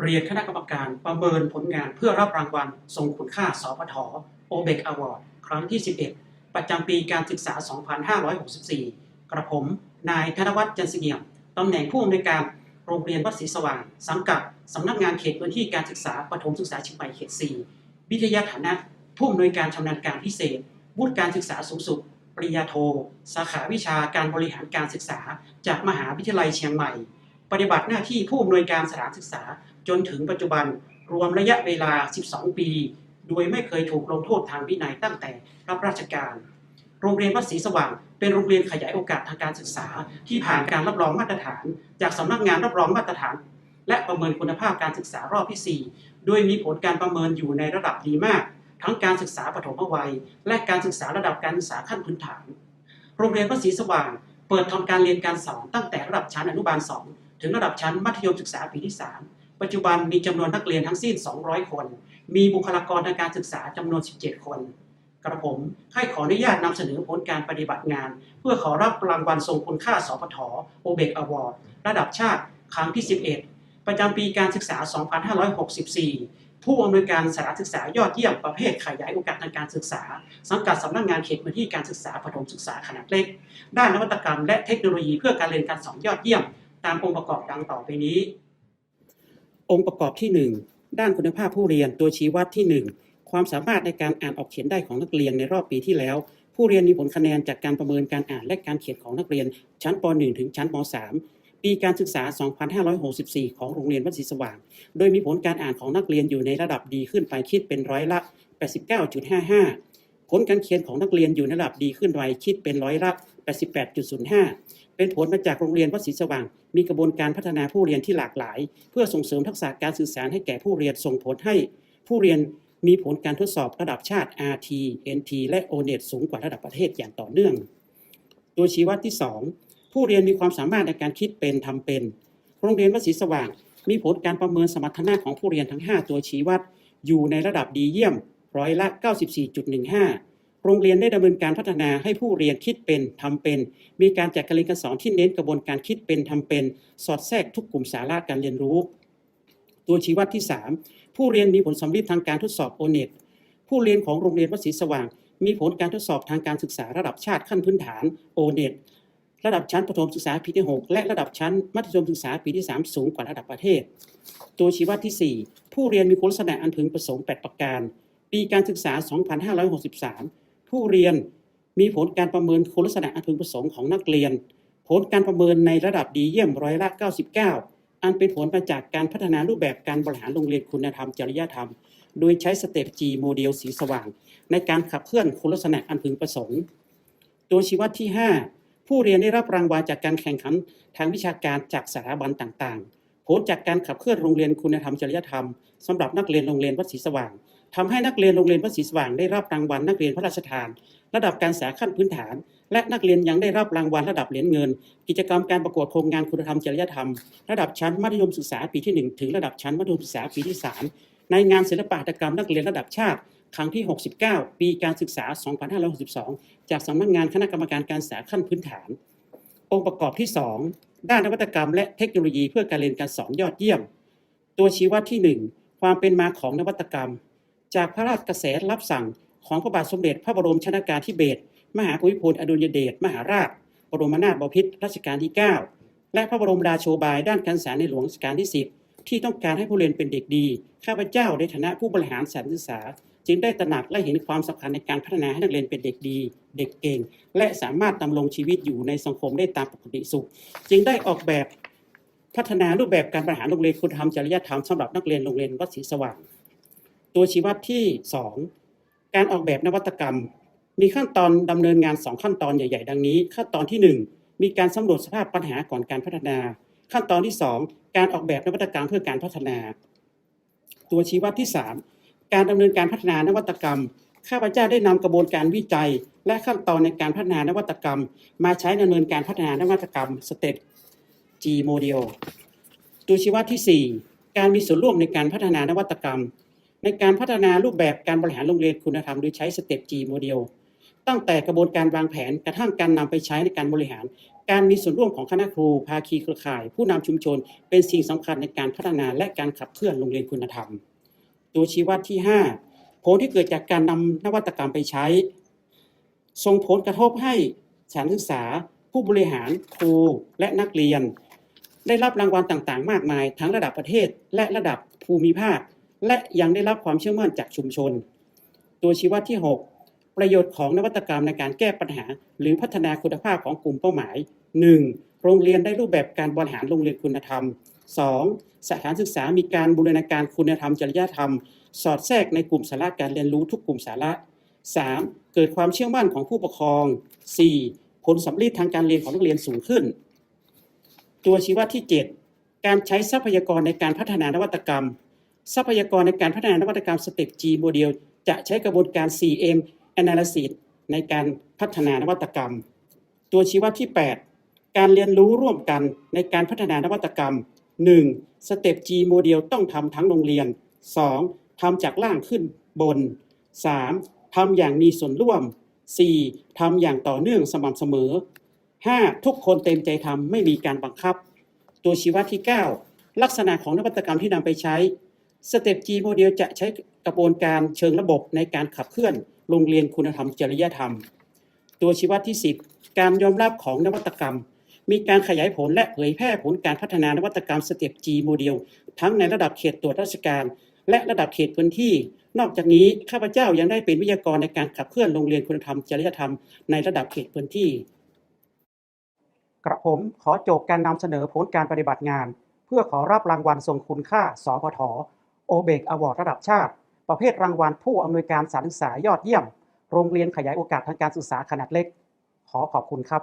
เรียนคณะกรรมการประเมินผลงานเพื่อรับรางวัลทรงคุณค่าสพทโอเบกอวอร์ดครั้งที่ 11 ประจำปีการศึกษา 2564 กระผม นายธนวัฒน์จันเสงี่ยมตำแหน่งผู้อำนวยการโรงเรียนวัดศรีสว่าง สังกัดสำนักงานเขตพื้นที่การศึกษาปฐมศึกษาเชียงใหม่เขต 4 วิทยาฐานะผู้อำนวยการชำนาญการพิเศษวุฒิการศึกษาสูงสุด ปริญญาโท สาขาวิชาการบริหารการศึกษา จากมหาวิทยาลัยเชียงใหม่ ปฏิบัติหน้าที่ผู้อำนวยการสถานศึกษา จนถึงปัจจุบันรวมระยะเวลา 12 ปี โดยไม่เคยถูกลงโทษทางวินัยตั้งแต่รับราชการ โรงเรียนวัดศรีสว่าง เป็นโรงเรียนขยายโอกาสทางการศึกษา ที่ผ่านการรับรองมาตรฐาน จากสำนักงานรับรองมาตรฐาน และประเมินคุณภาพการศึกษารอบที่ 4 โดยมีผลการประเมินอยู่ในระดับดีมาก ทั้งการศึกษาปฐมวัย และการศึกษาระดับการศึกษาขั้นพื้นฐาน โรงเรียนวัดศรีสว่าง เปิดทำการเรียนการสอนตั้งแต่ระดับชั้นอนุบาล 2 ถึงระดับชั้นมัธยมศึกษาปีที่ 3 ปัจจุบันมีจำนวนนักเรียนทั้งสิ้น 200 คน มีบุคลากรทางการศึกษาจำนวน 17 คน กระผมให้ขออนุญาตนำเสนอผลการปฏิบัติงาน เพื่อขอรับรางวัลทรงคุณค่าสพทโอเบกอวอร์ดระดับชาติครั้งที่ 11 ประจำปีการศึกษา 2564 ผู้อำนวยการสถานศึกษายอดเยี่ยมประเภทขยายโอกาสทางการศึกษา สังกัดสำนักงานเขตพื้นที่การศึกษาปฐมศึกษาขนาดเล็ก ด้านนวัตกรรมและเทคโนโลยีเพื่อการเรียนการสอนยอดเยี่ยม ตามองค์ประกอบดังต่อไปนี้ องค์ประกอบที่ 1 ด้านคุณภาพผู้เรียนตัวชี้วัดที่ 1 ความสามารถในการอ่านออกเขียนได้ของนักเรียนในรอบปีที่แล้ว ผู้เรียนมีผลคะแนนจากการประเมินการอ่านและการเขียนของนักเรียน ชั้นป .1 ถึงชั้นป .3 ปีการศึกษา 2564 ของโรงเรียนวัดศรีสว่าง โดยมีผลการอ่านของนักเรียนอยู่ในระดับดีขึ้นไปคิดเป็นร้อยละ 89.55 ผลการเขียนของนักเรียนอยู่ในระดับดีขึ้นไปคิดเป็นร้อยละ 88.05 เป็นผลมาจากโรงเรียนวัดศรีสว่าง มีกระบวนการพัฒนาผู้เรียนที่หลากหลาย เพื่อส่งเสริมทักษะการสื่อสารให้แก่ผู้เรียนส่งผลให้ ผู้เรียนมีผลการทดสอบระดับชาติ RT NT และ ONET สูงกว่าระดับประเทศอย่างต่อเนื่อง ตัวชี้วัดที่ 2 ผู้เรียนมีความสามารถในการคิดเป็นทำเป็น โรงเรียนวัดศรีสว่าง มีผลการประเมินสมรรถนะของผู้เรียนทั้ง 5 ตัวชี้วัด อยู่ในระดับดีเยี่ยมร้อยละ 94.15 โรงเรียนได้ดำเนินการพัฒนาให้ผู้เรียนคิดเป็นทำเป็น มีการจัดการเรียนการสอนที่เน้นกระบวนการคิดเป็นทำเป็น สอดแทรกทุกกลุ่มสาระการเรียนรู้ ตัวชี้วัดที่ 3 ผู้เรียนมีผลสำลิดทางการทดสอบโอเน็ตผู้เรียนของโรงเรียนวัดศรีสว่าง มีผลการทดสอบทางการศึกษาระดับชาติขั้นพื้นฐานโอเน็ตระดับชั้นประถมศึกษาปีที่ 6 และระดับชั้นมัธยมศึกษาปีที่ 3 สูงกว่าระดับประเทศ ตัวชี้วัดที่ 4 ผู้เรียนมีคุณลักษณะอันพึงประสงค์ 8 ประการ ปีการศึกษา 2563 ผู้เรียนมีผลการประเมินคุณลักษณะอันพึงประสงค์ของนักเรียน ผลการประเมินในระดับดีเยี่ยมร้อยละ 99 อันเป็นผลมาจากการพัฒนารูปแบบการบริหารโรงเรียนคุณธรรมจริยธรรม โดยใช้สเต็ป G โมเดลสีสว่าง ในการขับเคลื่อนคุณลักษณะอันพึงประสงค์ ตัวชี้วัดที่ 5 ผู้เรียนได้รับรางวัลจากการแข่งขันทางวิชาการจากสถาบันต่างๆ ผลจากการขับเคลื่อนโรงเรียนคุณธรรมจริยธรรมสำหรับนักเรียนโรงเรียนวัดศรีสว่าง ทำให้นักเรียนโรงเรียนวัดศรีสว่างได้รับรางวัลนักเรียนพระราชทาน ระดับการศึกษาขั้นพื้นฐาน และนักเรียนยังได้รับรางวัลระดับเหรียญเงิน กิจกรรมการประกวดโครงงานคุณธรรมจริยธรรม ระดับชั้นมัธยมศึกษาปีที่ 1 ถึงระดับชั้นมัธยมศึกษาปีที่ 3 ในงานศิลปหัตถกรรมนักเรียนระดับชาติครั้งที่ 69 ปีการศึกษา 2562 จากสำนักงานคณะกรรมการการศึกษาขั้นพื้นฐาน องค์ประกอบที่ 2 ด้านนวัตกรรมและเทคโนโลยีเพื่อการเรียนการสอนยอดเยี่ยม ตัวชี้วัดที่ 1 ความเป็นมาของนวัตกรรม จากพระราชกระแสรับสั่งของพระบาทสมเด็จพระบรมชนากาธิเบศรมหาภูมิพลอดุลยเดชมหาราช บรมนาถบพิตรรัชกาลที่ 9 และพระบรมราโชบายด้านการศึกษาในหลวงรัชกาลที่ 10 ที่ต้องการให้ผู้เรียนเป็นเด็กดี ข้าพเจ้าในฐานะผู้บริหารสถานศึกษา จึงได้ตระหนักและเห็นความสำคัญในการพัฒนาให้นักเรียนเป็นเด็กดี เด็กเก่ง และสามารถดำรงชีวิตอยู่ในสังคมได้ตามปกติสุข จึงได้ออกแบบพัฒนารูปแบบการบริหารโรงเรียนคุณธรรมจริยธรรมสำหรับนักเรียนโรงเรียนวัดศรีสว่าง ตัวชี้วัดที่ 2 การออกแบบนวัตกรรม มีขั้นตอนดำเนินงาน 2 ขั้นตอนใหญ่ ๆ ดังนี้ ขั้นตอนที่ 1 มีการสำรวจสภาพปัญหาก่อนการพัฒนา ขั้นตอนที่ 2 การออกแบบนวัตกรรมเพื่อการพัฒนา ตัวชี้วัดที่ 3 การดำเนินการพัฒนานวัตกรรมข้าพเจ้าได้นำกระบวนการวิจัย และขั้นตอนในการพัฒนานวัตกรรม มาใช้ดำเนินการพัฒนานวัตกรรมสเต็ป G โมเดลตัวชี้วัดที่ 4 การมีส่วนร่วมในการพัฒนานวัตกรรม ในการพัฒนารูปแบบการบริหารโรงเรียนคุณธรรมโดยใช้สเต็ป G โมเดลตั้งแต่กระบวนการวางแผนกระทั่งการนำไปใช้ในการบริหาร การมีส่วนร่วมของคณะครู ภาคีเครือข่าย ผู้นำชุมชน เป็นสิ่งสำคัญในการพัฒนาและการขับเคลื่อนโรงเรียนคุณธรรม ตัวชี้วัดที่ 5 ผลที่เกิดจากการนำนวัตกรรมไปใช้ ส่งผลกระทบให้สถานศึกษา ผู้บริหารครูและนักเรียน ได้รับรางวัลต่างๆ มากมาย ทั้งระดับประเทศและระดับภูมิภาค และยังได้รับความเชื่อมั่นจากชุมชน ตัวชี้วัดที่ 6 ประโยชน์ของนวัตกรรมในการแก้ปัญหา หรือพัฒนาคุณภาพของกลุ่มเป้าหมาย 1. โรงเรียนได้รูปแบบการบริหารโรงเรียนคุณธรรม 2. สถานศึกษามีการบูรณาการคุณธรรมจริยธรรม สอดแทรกในกลุ่มสาระการเรียนรู้ทุกกลุ่มสาระ 3. เกิดความเชื่อมั่นของผู้ปกครอง 4. ผลสำลิดทางการเรียนของนักเรียนสูงขึ้น ตัวชี้วัดที่ 7 การใช้ทรัพยากรในการพัฒนานวัตกรรม ทรัพยากรในการพัฒนานวัตกรรมสเต็ป G โมเดลจะใช้กระบวนการ 4M Analysis ในการพัฒนานวัตกรรม ตัวชี้วัดที่ 8 การเรียนรู้ร่วมกันในการพัฒนานวัตกรรม 1. สเต็ป G โมเดลต้องทำทั้งโรงเรียน 2. ทำจากล่างขึ้นบน 3. ทำอย่างมีส่วนร่วม 4. ทำอย่างต่อเนื่องสม่ำเสมอ 5. ทุกคนเต็มใจทำไม่มีการบังคับ ตัวชี้วัดที่ 9 ลักษณะของนวัตกรรมที่นำไปใช้ สเต็ป G โมเดลจะใช้กระบวนการเชิงระบบในการขับเคลื่อนโรงเรียนคุณธรรมจริยธรรม ตัวชี้วัดที่ 10 การยอมรับของนวัตกรรม มีการขยายผลและเผยแพร่ผลการพัฒนานวัตกรรมสเต็ป G โมเดลทั้งในระดับเขตตรวจราชการ และระดับเขตพื้นที่ นอกจากนี้ข้าพเจ้ายังได้เป็นวิทยากรในการขับเคลื่อนโรงเรียนคุณธรรมจริยธรรมในระดับเขตพื้นที่ กระผมขอจบการนำเสนอผลการปฏิบัติงาน เพื่อขอรับรางวัลทรงคุณค่าสพท โอเบกอวอร์ดระดับชาติ ประเภทรางวัลผู้อำนวยการสารศึกษายอดเยี่ยม โรงเรียนขยายโอกาสทางการศึกษาขนาดเล็ก ขอขอบคุณครับ